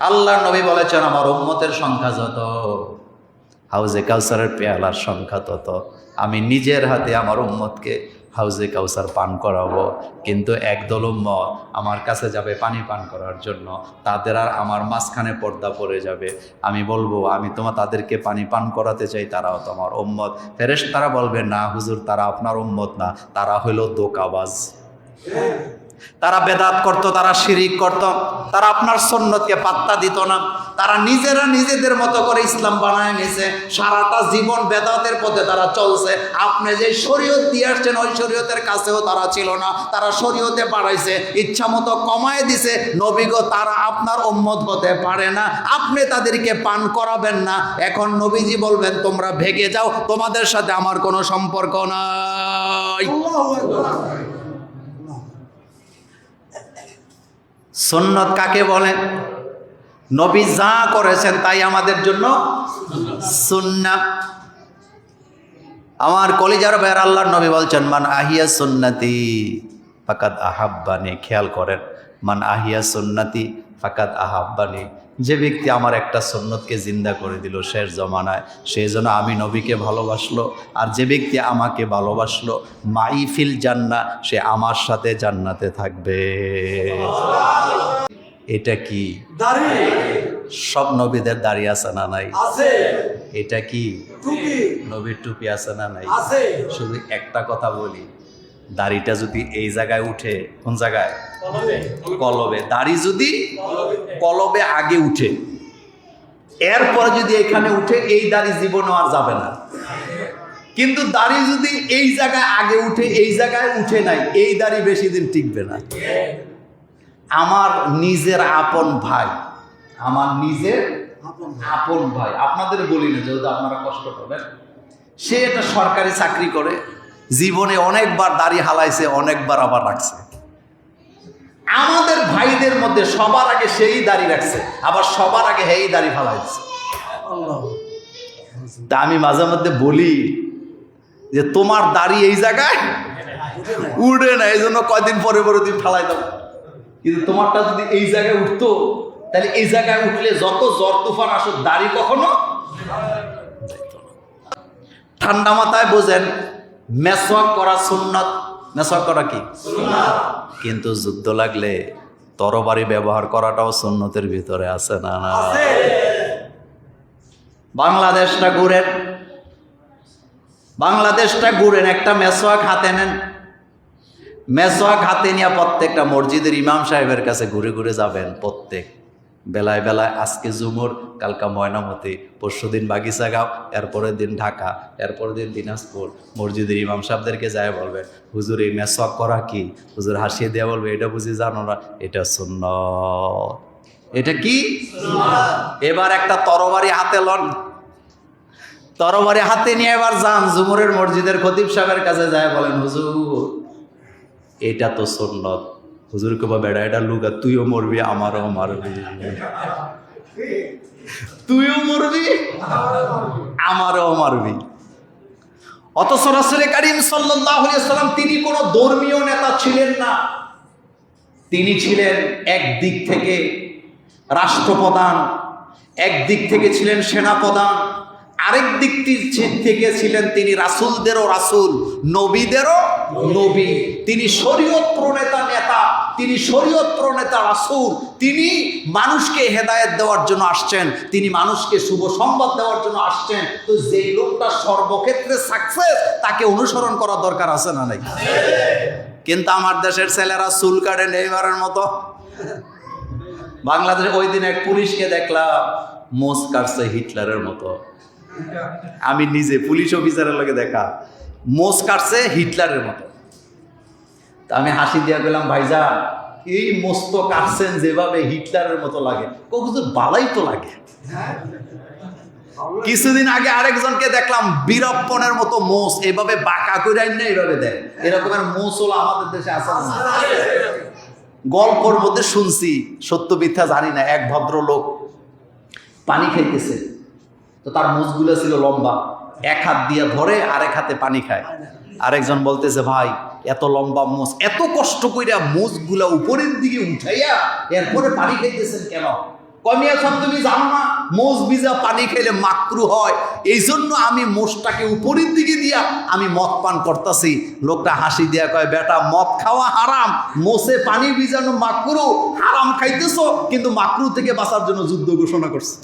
আল্লাহ নবী বলেছেন, আমার উম্মতের সংখ্যা যত, হাউজে কাউসারের পেয়ালার সংখ্যা তত। আমি নিজের হাতে আমার উম্মতকে হাউজে কাউসার পান করাবো। কিন্তু একদল উম্মত আমার কাছে যাবে পানি পান করার জন্য। তাদের আর আমার মাঝখানে পর্দা পড়ে যাবে। আমি বলব, আমি তোমার তাদেরকে পানি পান করাতে চাই, তারাও তোমার উম্মত। ফেরেশ তারা বলবে, না হুজুর, তারা আপনার উম্মত না। তারা হইল দোকাবাজ। তারা বেদাত করত, তারা শিরিক করত, তারা আপনার সন্ন্যতকে পাত্তা দিত না। তারা নিজেরা নিজেদের মতো করে ইসলাম বানায় নিয়েছে সারাটা জীবন বেদাতের পথে তারা চলছে। আপনি যে শরীয়ত দিয়ে আসছেন, ওই শরীয়তের কাছেও তারা ছিল না। তারা শরীয়তে বাড়াইছে ইচ্ছা মতো কমায় দিছে। নবীগো তারা আপনার উম্মত হতে পারে না। আপনি তাদেরকে পান করাবেন না। এখন নবীজি বলবেন, তোমরা ভেগে যাও। তোমাদের সাথে আমার কোনো সম্পর্ক নাই। সন্ন্যত কাকে বলেন? নবী যা করেছেন তাই আমাদের জন্য সুন্না আমার কলিজার ভাইয়ের আল্লাহর নবী বলছেন, মান আহিয়া সুন্নাতি ফাকাত আহাব্বানি। খেয়াল করেন, মান আহিয়া সুন্নাতি ফাকাত আহাব্বানি। যে ব্যক্তি আমার একটা সুন্নতকে জিন্দা করে দিল শেষ জমানায় সেই জন্য আমি নবীকে ভালোবাসলো আর যে ব্যক্তি আমাকে ভালোবাসলো মাইফিল জান্না সে আমার সাথে জান্নাতে থাকবে। এটা কি? সব নবীদের দাড়ি আছে না নাই? এটা কি? নবীর টুপি আছে না নাই? শুধু একটা কথা বলি দাড়িটা যদি এই জায়গায় উঠে কোন জায়গায়? কলবে। দাড়ি যদি কলবে। আগে উঠে। এরপর যদি এখানে উঠে এই দাড়ি জীবনে আর যাবে না। কিন্তু দাড়ি যদি এই জায়গায় আগে উঠে এই জায়গায় উঠে নাই এই দাড়ি বেশি দিন টিকবে না। আমার নিজের আপন ভাই আমার নিজের আপন ভাই। আপনাদের বলি না যেহেতু আপনারা কষ্ট পাবেন সে একটা সরকারি চাকরি করে। জীবনে অনেকবার দাড়ি হালাইছে, অনেকবার আবার রাখছে। আমাদের ভাইদের মধ্যে সবার আগে সেই দাড়ি রাখছে, আবার সবার আগে হেই দাড়ি ফালাইছে। তা আমি মাঝে মধ্যে বলি যে, তোমার দাড়ি এই জায়গায়? উড়ে না, এই জন্য কয়দিন পরে পরে তুমি ফালাই দাও। কিন্তু তোমারটা যদি এই জায়গায় উঠতো, তাহলে এই জায়গায় উঠলে যত জ্বর তুফান আসো দাড়ি কখনো ঠান্ডা মাথায় বোঝেন মেসওয়াক করা সুন্নাত। মেসওয়াক করা কি? কিন্তু যুদ্ধ লাগলে তরবারি ব্যবহার করাটাও সুন্নতের ভিতরে আছে না? না বাংলাদেশটা ঘুরেন। বাংলাদেশটা ঘুরেন একটা মেসোয়াক হাতে নেন। মেসোয়াক হাতে নিয়ে প্রত্যেকটা মসজিদের ইমাম সাহেবের কাছে ঘুরে ঘুরে যাবেন প্রত্যেক বেলায় বেলায় আজকে জুমুর কালকা ময়নামতি পরশু দিন বাগিচাগাঁও এরপরের দিন ঢাকা এরপরের দিন দিনাজপুর। মসজিদের ইমাম সাহেবদেরকে যায় বলবেন হুজুর এই মেসওয়াক করা কি? হুজুর হাসিয়ে দেওয়া বলবে এটা বুঝি জানো না এটা শূন্য এটা কি? এবার একটা তরবারি হাতে লন। তরবারি হাতে নিয়ে এবার যান জুমুরের মসজিদের খতিব সাহেবের কাছে যায় বলেন হুজুর এটা তো সুন্নত। হুজুর কবা বেড়া, এটা লুকা তুইও মরবি, আমারও মারবি। তুইও মরবি, আমারও মারবি। অত রাসূল করিম সাল্লাম তিনি কোনো ধর্মীয় নেতা ছিলেন না। তিনি ছিলেন এক দিক থেকে রাষ্ট্রপ্রধান এক দিক থেকে ছিলেন সেনাপ্রধান। আরেক দিক থেকে ছিলেন তিনি রাসূলদেরও রাসূল, নবীদেরও নবী। তিনি শরীয়ত প্রণেতা নেতা, তিনি শরীয়ত প্রণেতা রাসূল। তিনি মানুষকে হেদায়েত দেওয়ার জন্য আসছেন, তিনি মানুষকে শুভ সংবাদ দেওয়ার জন্য আসছেন। তো যেই লোকটা সর্বক্ষেত্রে সাকসেস তাকে অনুসরণ করার দরকার আছে না নাই? কিন্তু আমার দেশের ছেলেরা চুল কাটে নেইমারের মতো। বাংলাদেশে ওই দিন এক পুলিশকে দেখলাম মোস কাটছে হিটলারের মতো। আমি নিজে পুলিশ অফিসারের লগে দেখা। মোস কাটছে হিটলারের মতো। তা আমি হাসি দিয়া গেলাম ভাইজান, এই মোস্ত কাটছেন যেভাবে হিটলারের মতো লাগে বালাই তো লাগে। কিছুদিন আগে আরেকজনকে দেখলাম বীরপ্পনের মতো মোষ, এভাবে বাঁকা করে না এইভাবে দেয়। এরকমের মোষ হলো আমাদের দেশে না? গল্পর মধ্যে শুনছি, সত্য মিথ্যা জানি না, এক ভদ্রলোক পানি খাইতেছে। তো তার মুখগুলো ছিল লম্বা। এক হাত দিয়ে ধরে আরেক হাতে পানি খায়। আরেকজন বলতেছে, ভাই, এত লম্বা মোষ এত কষ্ট কইরা মোষগুলা উপরের দিকে উঠাইয়া এরপরে পানি খাইতেছেন কেন? কমিয়া তুমি জানো না মোষ ভিজা পানি খেলে মাকরু হয়। এই জন্য আমি মোষটাকে উপরের দিকে দিয়া আমি মদ পান করতেছি। লোকটা হাসি দিয়া কয়, বেটা, মদ খাওয়া হারাম। মোষে পানি ভিজানো মাকরু হারাম খাইতেছো, কিন্তু মাকরু থেকে বাঁচার জন্য যুদ্ধ ঘোষণা করছে।